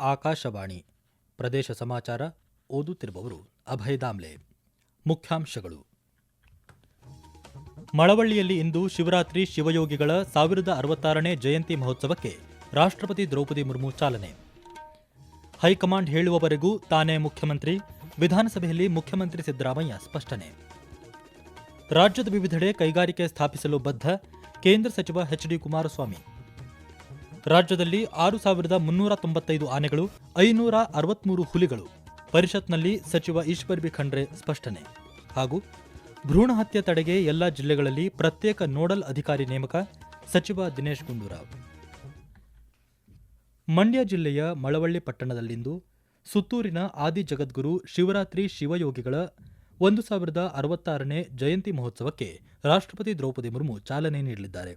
ಆಕಾಶವಾಣಿ ಪ್ರದೇಶ ಸಮಾಚಾರ ಓದುತ್ತಿರುವವರು ಅಭಯ ದಾಮ್ಲೆ. ಮುಖ್ಯಾಂಶಗಳು. ಮಳವಳ್ಳಿಯಲ್ಲಿ ಇಂದು ಶಿವರಾತ್ರಿ ಶಿವಯೋಗಿಗಳ ಸಾವಿರದ ಅರವತ್ತಾರನೇ ಜಯಂತಿ ಮಹೋತ್ಸವಕ್ಕೆ ರಾಷ್ಟ್ರಪತಿ ದ್ರೌಪದಿ ಮುರ್ಮು ಚಾಲನೆ. ಹೈಕಮಾಂಡ್ ಹೇಳುವವರೆಗೂ ತಾನೇ ಮುಖ್ಯಮಂತ್ರಿ ವಿಧಾನಸಭೆಯಲ್ಲಿ ಮುಖ್ಯಮಂತ್ರಿ ಸಿದ್ದರಾಮಯ್ಯ ಸ್ಪಷ್ಟನೆ. ರಾಜ್ಯದ ವಿವಿಧೆಡೆ ಕೈಗಾರಿಕೆ ಸ್ಥಾಪಿಸಲು ಬದ್ಧ ಕೇಂದ್ರ ಸಚಿವ ಎಚ್ ಡಿ ಕುಮಾರಸ್ವಾಮಿ. ರಾಜ್ಯದಲ್ಲಿ ಆರು ಸಾವಿರದ ಮುನ್ನೂರ ತೊಂಬತ್ತೈದು ಆನೆಗಳು, ಐನೂರ ಅರವತ್ಮೂರು ಹುಲಿಗಳು. ಪರಿಷತ್ನಲ್ಲಿ ಸಚಿವ ಈಶ್ವರ್ ಬಿ ಖಂಡ್ರೆ ಸ್ಪಷ್ಟನೆ. ಹಾಗೂ ಭ್ರೂಣ ಹತ್ಯೆ ತಡೆಗೆ ಎಲ್ಲ ಜಿಲ್ಲೆಗಳಲ್ಲಿ ಪ್ರತ್ಯೇಕ ನೋಡಲ್ ಅಧಿಕಾರಿ ನೇಮಕ ಸಚಿವ ದಿನೇಶ್ ಗುಂಡೂರಾವ್. ಮಂಡ್ಯ ಜಿಲ್ಲೆಯ ಮಳವಳ್ಳಿ ಪಟ್ಟಣದಲ್ಲಿಂದು ಸುತ್ತೂರಿನ ಆದಿ ಜಗದ್ಗುರು ಶಿವರಾತ್ರಿ ಶಿವಯೋಗಿಗಳ ಒಂದು ಸಾವಿರದ ಅರವತ್ತಾರನೇ ಜಯಂತಿ ಮಹೋತ್ಸವಕ್ಕೆ ರಾಷ್ಟ್ರಪತಿ ದ್ರೌಪದಿ ಮುರ್ಮು ಚಾಲನೆ ನೀಡಲಿದ್ದಾರೆ.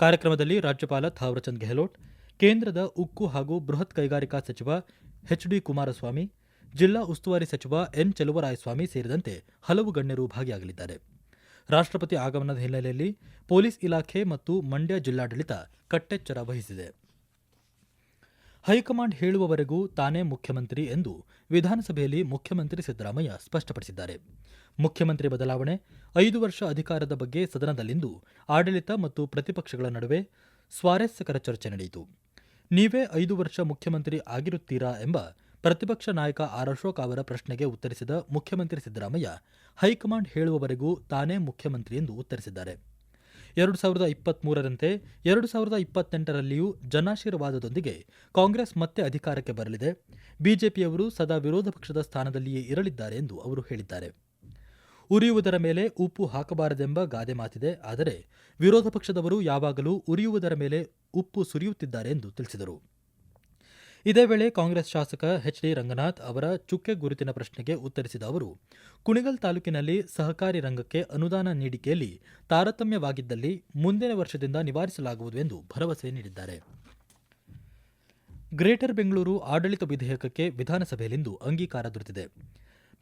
ಕಾರ್ಯಕ್ರಮದಲ್ಲಿ ರಾಜ್ಯಪಾಲ ಥಾವರ್ಚಂದ್ ಗೆಹ್ಲೋಟ್, ಕೇಂದ್ರದ ಉಕ್ಕು ಹಾಗೂ ಬೃಹತ್ ಕೈಗಾರಿಕಾ ಸಚಿವ ಎಚ್ ಡಿ ಕುಮಾರಸ್ವಾಮಿ, ಜಿಲ್ಲಾ ಉಸ್ತುವಾರಿ ಸಚಿವ ಎನ್ ಚೆಲುವರಾಯಸ್ವಾಮಿ ಸೇರಿದಂತೆ ಹಲವು ಗಣ್ಯರು ಭಾಗಿಯಾಗಲಿದ್ದಾರೆ. ರಾಷ್ಟ್ರಪತಿ ಆಗಮನದ ಹಿನ್ನೆಲೆಯಲ್ಲಿ ಪೊಲೀಸ್ ಇಲಾಖೆ ಮತ್ತು ಮಂಡ್ಯ ಜಿಲ್ಲಾಡಳಿತ ಕಟ್ಟೆಚ್ಚರ ವಹಿಸಿದೆ. ಹೈಕಮಾಂಡ್ ಹೇಳುವವರೆಗೂ ತಾನೇ ಮುಖ್ಯಮಂತ್ರಿ ಎಂದು ವಿಧಾನಸಭೆಯಲ್ಲಿ ಮುಖ್ಯಮಂತ್ರಿ ಸಿದ್ದರಾಮಯ್ಯ ಸ್ಪಷ್ಟಪಡಿಸಿದ್ದಾರೆ. ಮುಖ್ಯಮಂತ್ರಿ ಬದಲಾವಣೆ, ಐದು ವರ್ಷ ಅಧಿಕಾರದ ಬಗ್ಗೆ ಸದನದಲ್ಲಿಂದು ಆಡಳಿತ ಮತ್ತು ಪ್ರತಿಪಕ್ಷಗಳ ನಡುವೆ ಸ್ವಾರಸ್ಯಕರ ಚರ್ಚೆ ನಡೆಯಿತು. ನೀವೇ ಐದು ವರ್ಷ ಮುಖ್ಯಮಂತ್ರಿ ಆಗಿರುತ್ತೀರಾ ಎಂಬ ಪ್ರತಿಪಕ್ಷ ನಾಯಕ ಆರ್ ಅಶೋಕ್ ಅವರ ಪ್ರಶ್ನೆಗೆ ಉತ್ತರಿಸಿದ ಮುಖ್ಯಮಂತ್ರಿ ಸಿದ್ದರಾಮಯ್ಯ, ಹೈಕಮಾಂಡ್ ಹೇಳುವವರೆಗೂ ತಾನೇ ಮುಖ್ಯಮಂತ್ರಿ ಎಂದು ಉತ್ತರಿಸಿದ್ದಾರೆ. ಎರಡು ಸಾವಿರದ ಇಪ್ಪತ್ಮೂರರಂತೆ ಎರಡು ಸಾವಿರದ ಇಪ್ಪತ್ತೆಂಟರಲ್ಲಿಯೂ ಜನಾಶೀರ್ವಾದದೊಂದಿಗೆ ಕಾಂಗ್ರೆಸ್ ಮತ್ತೆ ಅಧಿಕಾರಕ್ಕೆ ಬರಲಿದೆ. ಬಿಜೆಪಿಯವರು ಸದಾ ವಿರೋಧ ಪಕ್ಷದ ಸ್ಥಾನದಲ್ಲಿಯೇ ಇರಲಿದ್ದಾರೆ ಎಂದು ಅವರು ಹೇಳಿದ್ದಾರೆ. ಉರಿಯುವುದರ ಮೇಲೆ ಉಪ್ಪು ಹಾಕಬಾರದೆಂಬ ಗಾದೆ ಮಾತಿದೆ. ಆದರೆ ವಿರೋಧ ಪಕ್ಷದವರು ಯಾವಾಗಲೂ ಉರಿಯುವುದರ ಮೇಲೆ ಉಪ್ಪು ಸುರಿಯುತ್ತಿದ್ದಾರೆ ಎಂದು ತಿಳಿಸಿದರು. ಇದೇ ವೇಳೆ ಕಾಂಗ್ರೆಸ್ ಶಾಸಕ ಎಚ್ ಡಿ ರಂಗನಾಥ್ ಅವರ ಚುಕ್ಕೆ ಗುರುತಿನ ಪ್ರಶ್ನೆಗೆ ಉತ್ತರಿಸಿದ ಅವರು, ಕುಣಿಗಲ್ ತಾಲೂಕಿನಲ್ಲಿ ಸಹಕಾರಿ ರಂಗಕ್ಕೆ ಅನುದಾನ ನೀಡಿಕೆಯಲ್ಲಿ ತಾರತಮ್ಯವಾಗಿದ್ದಲ್ಲಿ ಮುಂದಿನ ವರ್ಷದಿಂದ ನಿವಾರಿಸಲಾಗುವುದು ಎಂದು ಭರವಸೆ ನೀಡಿದ್ದಾರೆ. ಗ್ರೇಟರ್ ಬೆಂಗಳೂರು ಆಡಳಿತ ವಿಧೇಯಕಕ್ಕೆ ವಿಧಾನಸಭೆಯಲ್ಲಿಂದು ಅಂಗೀಕಾರ ದೊರೆತಿದೆ.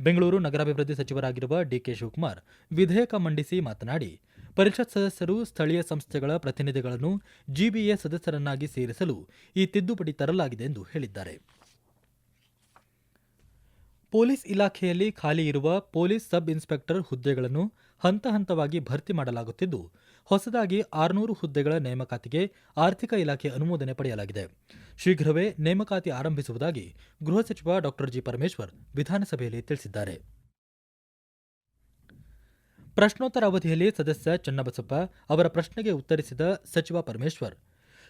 ಬೆಂಗಳೂರು ನಗರಾಭಿವೃದ್ಧಿ ಸಚಿವರಾಗಿರುವ ಡಿಕೆ ಶಿವಕುಮಾರ್ ವಿಧೇಯಕ ಮಂಡಿಸಿ ಮಾತನಾಡಿ ಪರಿಷತ್ ಸದಸ್ಯರು ಸ್ಥಳೀಯ ಸಂಸ್ಥೆಗಳ ಪ್ರತಿನಿಧಿಗಳನ್ನು ಜಿಬಿಎ ಸದಸ್ಯರನ್ನಾಗಿ ಸೇರಿಸಲು ಈ ತಿದ್ದುಪಡಿ ತರಲಾಗಿದೆ ಎಂದು ಹೇಳಿದ್ದಾರೆ. ಪೊಲೀಸ್ ಇಲಾಖೆಯಲ್ಲಿ ಖಾಲಿ ಇರುವ ಪೊಲೀಸ್ ಸಬ್ ಇನ್ಸ್ಪೆಕ್ಟರ್ ಹುದ್ದೆಗಳನ್ನು ಹಂತ ಹಂತವಾಗಿ ಭರ್ತಿ ಮಾಡಲಾಗುತ್ತಿದ್ದು, ಹೊಸದಾಗಿ ಆರುನೂರು ಹುದ್ದೆಗಳ ನೇಮಕಾತಿಗೆ ಆರ್ಥಿಕ ಇಲಾಖೆ ಅನುಮೋದನೆ ಪಡೆಯಲಾಗಿದೆ. ಶೀಘ್ರವೇ ನೇಮಕಾತಿ ಆರಂಭಿಸುವುದಾಗಿ ಗೃಹ ಸಚಿವ ಡಾ ಜಿ ಪರಮೇಶ್ವರ್ ವಿಧಾನಸಭೆಯಲ್ಲಿ ತಿಳಿಸಿದ್ದಾರೆ. ಪ್ರಶ್ನೋತ್ತರ ಅವಧಿಯಲ್ಲಿ ಸದಸ್ಯ ಚನ್ನಬಸಪ್ಪ ಅವರ ಪ್ರಶ್ನೆಗೆ ಉತ್ತರಿಸಿದ ಸಚಿವ ಪರಮೇಶ್ವರ್,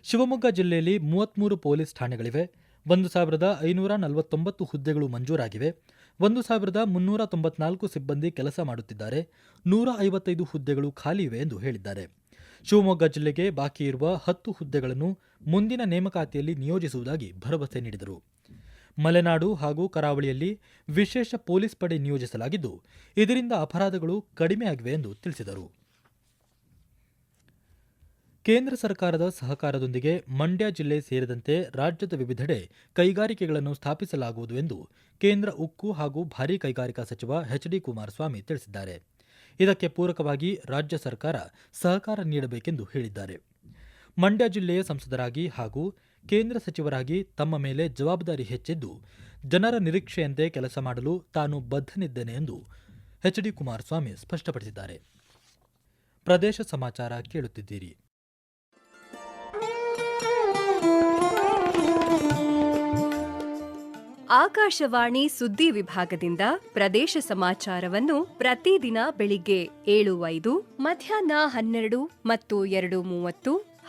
ಶಿವಮೊಗ್ಗ ಜಿಲ್ಲೆಯಲ್ಲಿ ಮೂವತ್ಮೂರು ಪೊಲೀಸ್ ಠಾಣೆಗಳಿವೆ, ಒಂದು ಸಾವಿರದ ಐನೂರ ನಲವತ್ತೊಂಬತ್ತು ಹುದ್ದೆಗಳು ಮಂಜೂರಾಗಿವೆ, ಒಂದು ಸಾವಿರದ ಮುನ್ನೂರ ತೊಂಬತ್ನಾಲ್ಕು ಸಿಬ್ಬಂದಿ ಕೆಲಸ ಮಾಡುತ್ತಿದ್ದಾರೆ, ನೂರ ಐವತ್ತೈದು ಹುದ್ದೆಗಳು ಖಾಲಿ ಇವೆ ಎಂದು ಹೇಳಿದ್ದಾರೆ. ಶಿವಮೊಗ್ಗ ಜಿಲ್ಲೆಗೆ ಬಾಕಿ ಇರುವ ಹತ್ತು ಹುದ್ದೆಗಳನ್ನು ಮುಂದಿನ ನೇಮಕಾತಿಯಲ್ಲಿ ನಿಯೋಜಿಸುವುದಾಗಿ ಭರವಸೆ ನೀಡಿದರು. ಮಲೆನಾಡು ಹಾಗೂ ಕರಾವಳಿಯಲ್ಲಿ ವಿಶೇಷ ಪೊಲೀಸ್ ಪಡೆ ನಿಯೋಜಿಸಲಾಗಿದ್ದು, ಇದರಿಂದ ಅಪರಾಧಗಳು ಕಡಿಮೆಯಾಗಿವೆ ಎಂದು ತಿಳಿಸಿದರು. ಕೇಂದ್ರ ಸರ್ಕಾರದ ಸಹಕಾರದೊಂದಿಗೆ ಮಂಡ್ಯ ಜಿಲ್ಲೆ ಸೇರಿದಂತೆ ರಾಜ್ಯದ ವಿವಿಧೆಡೆ ಕೈಗಾರಿಕೆಗಳನ್ನು ಸ್ಥಾಪಿಸಲಾಗುವುದು ಎಂದು ಕೇಂದ್ರ ಉಕ್ಕು ಹಾಗೂ ಭಾರೀ ಕೈಗಾರಿಕಾ ಸಚಿವ ಎಚ್ ಡಿ ಕುಮಾರಸ್ವಾಮಿ ತಿಳಿಸಿದ್ದಾರೆ. ಇದಕ್ಕೆ ಪೂರಕವಾಗಿ ರಾಜ್ಯ ಸರ್ಕಾರ ಸಹಕಾರ ನೀಡಬೇಕೆಂದು ಹೇಳಿದ್ದಾರೆ. ಮಂಡ್ಯ ಜಿಲ್ಲೆಯ ಸಂಸದರಾಗಿ ಹಾಗೂ ಕೇಂದ್ರ ಸಚಿವರಾಗಿ ತಮ್ಮ ಮೇಲೆ ಜವಾಬ್ದಾರಿ ಹೆಚ್ಚಿದ್ದು ಜನರ ನಿರೀಕ್ಷೆಯಂತೆ ಕೆಲಸ ಮಾಡಲು ತಾನು ಬದ್ಧನಿದ್ದೇನೆ ಎಂದು ಎಚ್ ಡಿ ಕುಮಾರಸ್ವಾಮಿ ಸ್ಪಷ್ಟಪಡಿಸಿದ್ದಾರೆ. ಪ್ರದೇಶ ಸಮಾಚಾರ ಕೇಳುತ್ತಿದ್ದೀರಿ. ಆಕಾಶವಾಣಿ ಸುದ್ದಿ ವಿಭಾಗದಿಂದ ಪ್ರದೇಶ ಸಮಾಚಾರವನ್ನು ಪ್ರತಿದಿನ ಬೆಳಿಗ್ಗೆ ಏಳು ಐದು ಮಧ್ಯಾಹ್ನ ಹನ್ನೆರಡು ಮತ್ತು ಎರಡು ಮೂವತ್ತು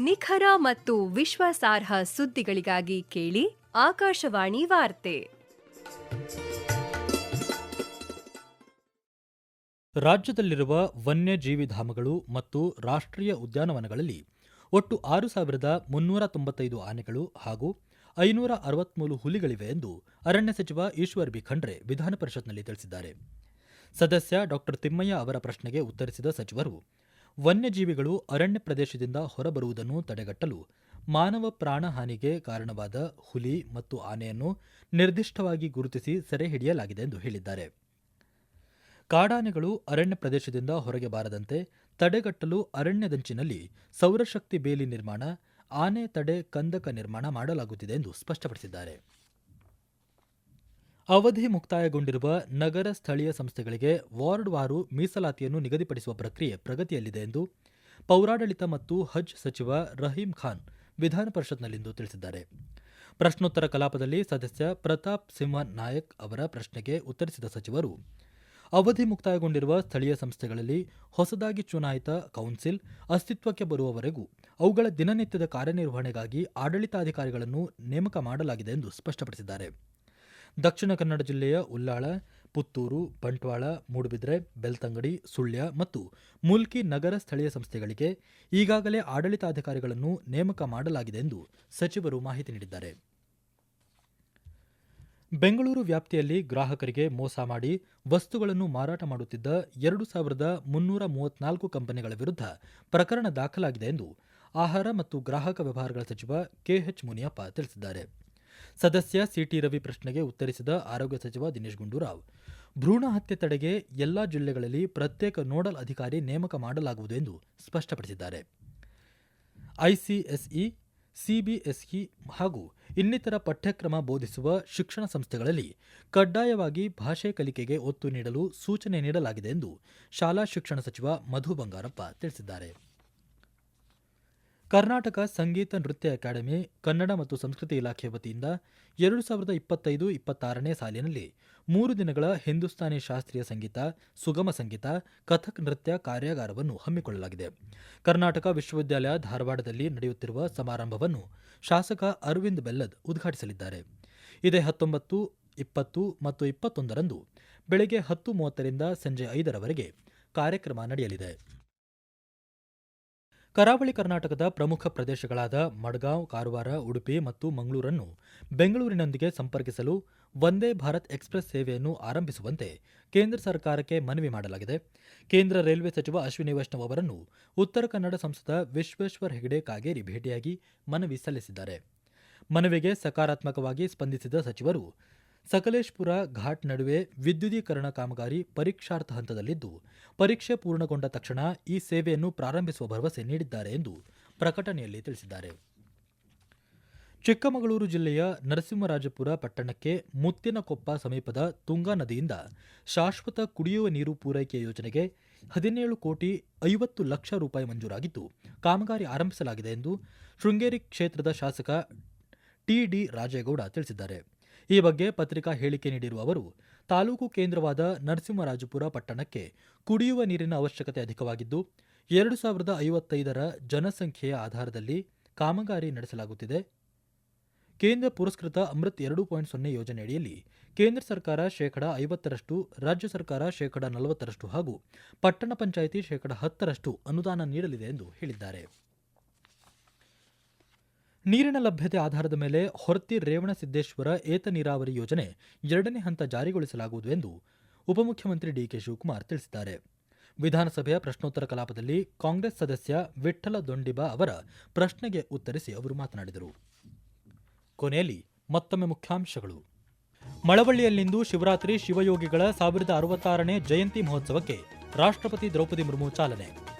ನಿಖರ ಮತ್ತು ವಿಶ್ವಾಸಾರ್ಹ ಸುದ್ದಿಗಳಿಗಾಗಿ ಕೇಳಿ ಆಕಾಶವಾಣಿ ವಾರ್ತೆ. ರಾಜ್ಯದಲ್ಲಿರುವ ವನ್ಯಜೀವಿಧಾಮಗಳು ಮತ್ತು ರಾಷ್ಟ್ರೀಯ ಉದ್ಯಾನವನಗಳಲ್ಲಿ ಒಟ್ಟು ಆರು ಸಾವಿರದ ಮುನ್ನೂರ ತೊಂಬತ್ತೈದು ಆನೆಗಳು ಹಾಗೂ ಐನೂರ ಅರವತ್ಮೂರು ಹುಲಿಗಳಿವೆ ಎಂದು ಅರಣ್ಯ ಸಚಿವ ಈಶ್ವರ್ ಬಿ ಖಂಡ್ರೆ ವಿಧಾನ ಪರಿಷತ್ನಲ್ಲಿ ತಿಳಿಸಿದ್ದಾರೆ. ಸದಸ್ಯ ಡಾಕ್ಟರ್ ತಿಮ್ಮಯ್ಯ ಅವರ ಪ್ರಶ್ನೆಗೆ ಉತ್ತರಿಸಿದ ಸಚಿವರು ವನ್ಯಜೀವಿಗಳು ಅರಣ್ಯ ಪ್ರದೇಶದಿಂದ ಹೊರಬರುವುದನ್ನು ತಡೆಗಟ್ಟಲು ಮಾನವ ಪ್ರಾಣಹಾನಿಗೆ ಕಾರಣವಾದ ಹುಲಿ ಮತ್ತು ಆನೆಯನ್ನು ನಿರ್ದಿಷ್ಟವಾಗಿ ಗುರುತಿಸಿ ಸೆರೆ ಹಿಡಿಯಲಾಗಿದೆ ಎಂದು ಹೇಳಿದ್ದಾರೆ. ಕಾಡಾನೆಗಳು ಅರಣ್ಯ ಪ್ರದೇಶದಿಂದ ಹೊರಗೆ ಬಾರದಂತೆ ತಡೆಗಟ್ಟಲು ಅರಣ್ಯದಂಚಿನಲ್ಲಿ ಸೌರಶಕ್ತಿ ಬೇಲಿ ನಿರ್ಮಾಣ, ಆನೆ ತಡೆ ಕಂದಕ ನಿರ್ಮಾಣ ಮಾಡಲಾಗುತ್ತಿದೆ ಎಂದು ಸ್ಪಷ್ಟಪಡಿಸಿದ್ದಾರೆ. ಅವಧಿ ಮುಕ್ತಾಯಗೊಂಡಿರುವ ನಗರ ಸ್ಥಳೀಯ ಸಂಸ್ಥೆಗಳಿಗೆ ವಾರ್ಡ್ವಾರು ಮೀಸಲಾತಿಯನ್ನು ನಿಗದಿಪಡಿಸುವ ಪ್ರಕ್ರಿಯೆ ಪ್ರಗತಿಯಲ್ಲಿದೆ ಎಂದು ಪೌರಾಡಳಿತ ಮತ್ತು ಹಜ್ ಸಚಿವ ರಹೀಂ ಖಾನ್ ವಿಧಾನ ಪರಿಷತ್ನಲ್ಲಿಂದು ತಿಳಿಸಿದ್ದಾರೆ. ಪ್ರಶ್ನೋತ್ತರ ಕಲಾಪದಲ್ಲಿ ಸದಸ್ಯ ಪ್ರತಾಪ್ ಸಿಂಹ ನಾಯಕ್ ಅವರ ಪ್ರಶ್ನೆಗೆ ಉತ್ತರಿಸಿದ ಸಚಿವರು, ಅವಧಿ ಮುಕ್ತಾಯಗೊಂಡಿರುವ ಸ್ಥಳೀಯ ಸಂಸ್ಥೆಗಳಲ್ಲಿ ಹೊಸದಾಗಿ ಚುನಾಯಿತ ಕೌನ್ಸಿಲ್ ಅಸ್ತಿತ್ವಕ್ಕೆ ಬರುವವರೆಗೂ ಅವುಗಳ ದಿನನಿತ್ಯದ ಕಾರ್ಯನಿರ್ವಹಣೆಗಾಗಿ ಆಡಳಿತಾಧಿಕಾರಿಗಳನ್ನು ನೇಮಕ ಮಾಡಲಾಗಿದೆ ಎಂದು ಸ್ಪಷ್ಟಪಡಿಸಿದ್ದಾರೆ. ದಕ್ಷಿಣ ಕನ್ನಡ ಜಿಲ್ಲೆಯ ಉಲ್ಲಾಳ ಪುತ್ತೂರು, ಬಂಟ್ವಾಳ, ಮೂಡುಬಿದ್ರೆ, ಬೆಳ್ತಂಗಡಿ, ಸುಳ್ಯ ಮತ್ತು ಮುಲ್ಕಿ ನಗರ ಸ್ಥಳೀಯ ಸಂಸ್ಥೆಗಳಿಗೆ ಈಗಾಗಲೇ ಆಡಳಿತಾಧಿಕಾರಿಗಳನ್ನು ನೇಮಕ ಮಾಡಲಾಗಿದೆ ಎಂದು ಸಚಿವರು ಮಾಹಿತಿ ನೀಡಿದ್ದಾರೆ. ಬೆಂಗಳೂರು ವ್ಯಾಪ್ತಿಯಲ್ಲಿ ಗ್ರಾಹಕರಿಗೆ ಮೋಸ ಮಾಡಿ ವಸ್ತುಗಳನ್ನು ಮಾರಾಟ ಮಾಡುತ್ತಿದ್ದ ಎರಡು ಸಾವಿರದ ಮುನ್ನೂರ ಮೂವತ್ನಾಲ್ಕು ಕಂಪನಿಗಳ ವಿರುದ್ಧ ಪ್ರಕರಣ ದಾಖಲಾಗಿದೆ ಎಂದು ಆಹಾರ ಮತ್ತು ಗ್ರಾಹಕ ವ್ಯವಹಾರಗಳ ಸಚಿವ ಕೆಎಚ್ ಮುನಿಯಪ್ಪ ತಿಳಿಸಿದ್ದಾರೆ. ಸದಸ್ಯ ಸಿಟಿ ರವಿ ಪ್ರಶ್ನೆಗೆ ಉತ್ತರಿಸಿದ ಆರೋಗ್ಯ ಸಚಿವ ದಿನೇಶ್ ಗುಂಡೂರಾವ್, ಭ್ರೂಣ ಹತ್ಯೆ ತಡೆಗೆ ಎಲ್ಲಾ ಜಿಲ್ಲೆಗಳಲ್ಲಿ ಪ್ರತ್ಯೇಕ ನೋಡಲ್ ಅಧಿಕಾರಿ ನೇಮಕ ಮಾಡಲಾಗುವುದು ಎಂದು ಸ್ಪಷ್ಟಪಡಿಸಿದ್ದಾರೆ. ಐಸಿಎಸ್ಇ, ಸಿಬಿಎಸ್ಇ ಹಾಗೂ ಇನ್ನಿತರ ಪಠ್ಯಕ್ರಮ ಬೋಧಿಸುವ ಶಿಕ್ಷಣ ಸಂಸ್ಥೆಗಳಲ್ಲಿ ಕಡ್ಡಾಯವಾಗಿ ಭಾಷೆ ಕಲಿಕೆಗೆ ಒತ್ತು ನೀಡಲು ಸೂಚನೆ ನೀಡಲಾಗಿದೆ ಎಂದು ಶಾಲಾ ಶಿಕ್ಷಣ ಸಚಿವ ಮಧು ಬಂಗಾರಪ್ಪ ತಿಳಿಸಿದ್ದಾರೆ. ಕರ್ನಾಟಕ ಸಂಗೀತ ನೃತ್ಯ ಅಕಾಡೆಮಿ, ಕನ್ನಡ ಮತ್ತು ಸಂಸ್ಕೃತಿ ಇಲಾಖೆ ವತಿಯಿಂದ ಎರಡು ಸಾವಿರದ ಇಪ್ಪತ್ತೈದು ಇಪ್ಪತ್ತಾರನೇ ಸಾಲಿನಲ್ಲಿ ಮೂರು ದಿನಗಳ ಹಿಂದೂಸ್ತಾನಿ ಶಾಸ್ತ್ರೀಯ ಸಂಗೀತ, ಸುಗಮ ಸಂಗೀತ, ಕಥಕ್ ನೃತ್ಯ ಕಾರ್ಯಾಗಾರವನ್ನು ಹಮ್ಮಿಕೊಳ್ಳಲಾಗಿದೆ. ಕರ್ನಾಟಕ ವಿಶ್ವವಿದ್ಯಾಲಯ ಧಾರವಾಡದಲ್ಲಿ ನಡೆಯುತ್ತಿರುವ ಸಮಾರಂಭವನ್ನು ಶಾಸಕ ಅರವಿಂದ್ ಬೆಲ್ಲದ್ ಉದ್ಘಾಟಿಸಲಿದ್ದಾರೆ. ಇದೇ ಹತ್ತೊಂಬತ್ತು, ಇಪ್ಪತ್ತು ಮತ್ತು ಇಪ್ಪತ್ತೊಂದರಂದು ಬೆಳಗ್ಗೆ ಹತ್ತು ಮೂವತ್ತರಿಂದ ಸಂಜೆ ಐದರವರೆಗೆ ಕಾರ್ಯಕ್ರಮ ನಡೆಯಲಿದೆ. ಕರಾವಳಿ ಕರ್ನಾಟಕದ ಪ್ರಮುಖ ಪ್ರದೇಶಗಳಾದ ಮಡ್ಗಾಂವ್, ಕಾರವಾರ, ಉಡುಪಿ ಮತ್ತು ಮಂಗಳೂರನ್ನು ಬೆಂಗಳೂರಿನೊಂದಿಗೆ ಸಂಪರ್ಕಿಸಲು ವಂದೇ ಭಾರತ್ ಎಕ್ಸ್ಪ್ರೆಸ್ ಸೇವೆಯನ್ನು ಆರಂಭಿಸುವಂತೆ ಕೇಂದ್ರ ಸರ್ಕಾರಕ್ಕೆ ಮನವಿ ಮಾಡಲಾಗಿದೆ. ಕೇಂದ್ರ ರೈಲ್ವೆ ಸಚಿವ ಅಶ್ವಿನಿ ವೈಷ್ಣವ್ ಅವರನ್ನು ಉತ್ತರ ಕನ್ನಡ ಸಂಸದ ವಿಶ್ವೇಶ್ವರ ಹೆಗಡೆ ಕಾಗೇರಿ ಭೇಟಿಯಾಗಿ ಮನವಿ ಸಲ್ಲಿಸಿದ್ದಾರೆ. ಮನವಿಗೆ ಸಕಾರಾತ್ಮಕವಾಗಿ ಸ್ಪಂದಿಸಿದ ಸಚಿವರು ಸಕಲೇಶ್ಪುರ ಘಾಟ್ ನಡುವೆ ವಿದ್ಯುದೀಕರಣ ಕಾಮಗಾರಿ ಪರೀಕ್ಷಾರ್ಥ ಹಂತದಲ್ಲಿದ್ದು, ಪರೀಕ್ಷೆ ಪೂರ್ಣಗೊಂಡ ತಕ್ಷಣ ಈ ಸೇವೆಯನ್ನು ಪ್ರಾರಂಭಿಸುವ ಭರವಸೆ ನೀಡಿದ್ದಾರೆ ಎಂದು ಪ್ರಕಟಣೆಯಲ್ಲಿ ತಿಳಿಸಿದ್ದಾರೆ. ಚಿಕ್ಕಮಗಳೂರು ಜಿಲ್ಲೆಯ ನರಸಿಂಹರಾಜಪುರ ಪಟ್ಟಣಕ್ಕೆ ಮುತ್ತಿನಕೊಪ್ಪ ಸಮೀಪದ ತುಂಗಾ ನದಿಯಿಂದ ಶಾಶ್ವತ ಕುಡಿಯುವ ನೀರು ಪೂರೈಕೆ ಯೋಜನೆಗೆ ಹದಿನೇಳು ಕೋಟಿ ಐವತ್ತು ಲಕ್ಷ ರೂಪಾಯಿ ಮಂಜೂರಾಗಿದ್ದು, ಕಾಮಗಾರಿ ಆರಂಭಿಸಲಾಗಿದೆ ಎಂದು ಶೃಂಗೇರಿ ಕ್ಷೇತ್ರದ ಶಾಸಕ ಟಿಡಿ ರಾಜೇಗೌಡ ತಿಳಿಸಿದ್ದಾರೆ. ಈ ಬಗ್ಗೆ ಪತ್ರಿಕಾ ಹೇಳಿಕೆ ನೀಡಿರುವ ಅವರು, ತಾಲೂಕು ಕೇಂದ್ರವಾದ ನರಸಿಂಹರಾಜಪುರ ಪಟ್ಟಣಕ್ಕೆ ಕುಡಿಯುವ ನೀರಿನ ಅವಶ್ಯಕತೆ ಅಧಿಕವಾಗಿದ್ದು, ಎರಡು ಸಾವಿರದ ಐವತ್ತೈದರ ಜನಸಂಖ್ಯೆಯ ಆಧಾರದಲ್ಲಿ ಕಾಮಗಾರಿ ನಡೆಸಲಾಗುತ್ತಿದೆ. ಕೇಂದ್ರ ಪುರಸ್ಕೃತ ಅಮೃತ್ ಎರಡು ಪಾಯಿಂಟ್ ಸೊನ್ನೆ ಯೋಜನೆಯಡಿಯಲ್ಲಿ ಕೇಂದ್ರ ಸರ್ಕಾರ ಶೇಕಡ ಐವತ್ತರಷ್ಟು, ರಾಜ್ಯ ಸರ್ಕಾರ ಶೇಕಡ ನಲವತ್ತರಷ್ಟು ಹಾಗೂ ಪಟ್ಟಣ ಪಂಚಾಯಿತಿ ಶೇಕಡ ಹತ್ತರಷ್ಟು ಅನುದಾನ ನೀಡಲಿದೆ ಎಂದು ಹೇಳಿದ್ದಾರೆ. ನೀರಿನ ಲಭ್ಯತೆ ಆಧಾರದ ಮೇಲೆ ಹೊರತಿ ರೇವಣಸಿದ್ದೇಶ್ವರ ಏತ ನೀರಾವರಿ ಯೋಜನೆ ಎರಡನೇ ಹಂತ ಜಾರಿಗೊಳಿಸಲಾಗುವುದು ಎಂದು ಉಪಮುಖ್ಯಮಂತ್ರಿ ಡಿಕೆ ಶಿವಕುಮಾರ್ ತಿಳಿಸಿದ್ದಾರೆ. ವಿಧಾನಸಭೆಯ ಪ್ರಶ್ನೋತ್ತರ ಕಲಾಪದಲ್ಲಿ ಕಾಂಗ್ರೆಸ್ ಸದಸ್ಯ ವಿಠ್ಠಲ ದೊಂಡಿಬಾ ಅವರ ಪ್ರಶ್ನೆಗೆ ಉತ್ತರಿಸಿ ಅವರು ಮಾತನಾಡಿದರು. ಕೊನೆಯಲ್ಲಿ ಮತ್ತೊಮ್ಮೆ ಮುಖ್ಯಾಂಶಗಳು. ಮಳವಳ್ಳಿಯಲ್ಲಿಂದು ಶಿವರಾತ್ರಿ ಶಿವಯೋಗಿಗಳ ಸಾವಿರದ ಅರವತ್ತಾರನೇ ಜಯಂತಿ ಮಹೋತ್ಸವಕ್ಕೆ ರಾಷ್ಟ್ರಪತಿ ದ್ರೌಪದಿ ಮುರ್ಮು ಚಾಲನೆ.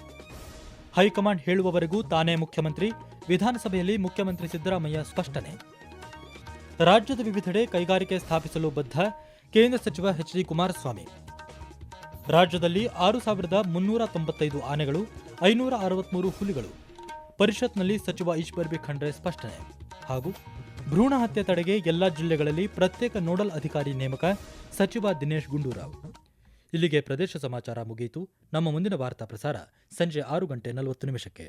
ಹೈಕಮಾಂಡ್ ಹೇಳುವವರೆಗೂ ತಾನೇ ಮುಖ್ಯಮಂತ್ರಿ? ವಿಧಾನಸಭೆಯಲ್ಲಿ ಮುಖ್ಯಮಂತ್ರಿ ಸಿದ್ದರಾಮಯ್ಯ ಸ್ಪಷ್ಟನೆ. ರಾಜ್ಯದ ವಿವಿಧೆಡೆ ಕೈಗಾರಿಕೆ ಸ್ಥಾಪಿಸಲು ಬದ್ಧ ಕೇಂದ್ರ ಸಚಿವ ಎಚ್ ಡಿ ಕುಮಾರಸ್ವಾಮಿ. ರಾಜ್ಯದಲ್ಲಿ ಆರು ಸಾವಿರದ ಮುನ್ನೂರ ತೊಂಬತ್ತೈದು ಆನೆಗಳು, ಐನೂರ ಅರವತ್ಮೂರು ಹುಲಿಗಳು. ಪರಿಷತ್ನಲ್ಲಿ ಸಚಿವ ಈಶ್ವರ್ ಬಿ ಖಂಡ್ರೆ ಸ್ಪಷ್ಟನೆ. ಹಾಗೂ ಭ್ರೂಣ ಹತ್ಯೆ ತಡೆಗೆ ಎಲ್ಲಾ ಜಿಲ್ಲೆಗಳಲ್ಲಿ ಪ್ರತ್ಯೇಕ ನೋಡಲ್ ಅಧಿಕಾರಿ ನೇಮಕ ಸಚಿವ ದಿನೇಶ್ ಗುಂಡೂರಾವ್. ಇಲ್ಲಿಗೆ ಪ್ರದೇಶ ಸಮಾಚಾರ ಮುಗಿಯಿತು ನಮ್ಮ ಮುಂದಿನ ವಾರ್ತಾ ಪ್ರಸಾರ ಸಂಜೆ ಆರು ಗಂಟೆ ನಲವತ್ತು ನಿಮಿಷಕ್ಕೆ.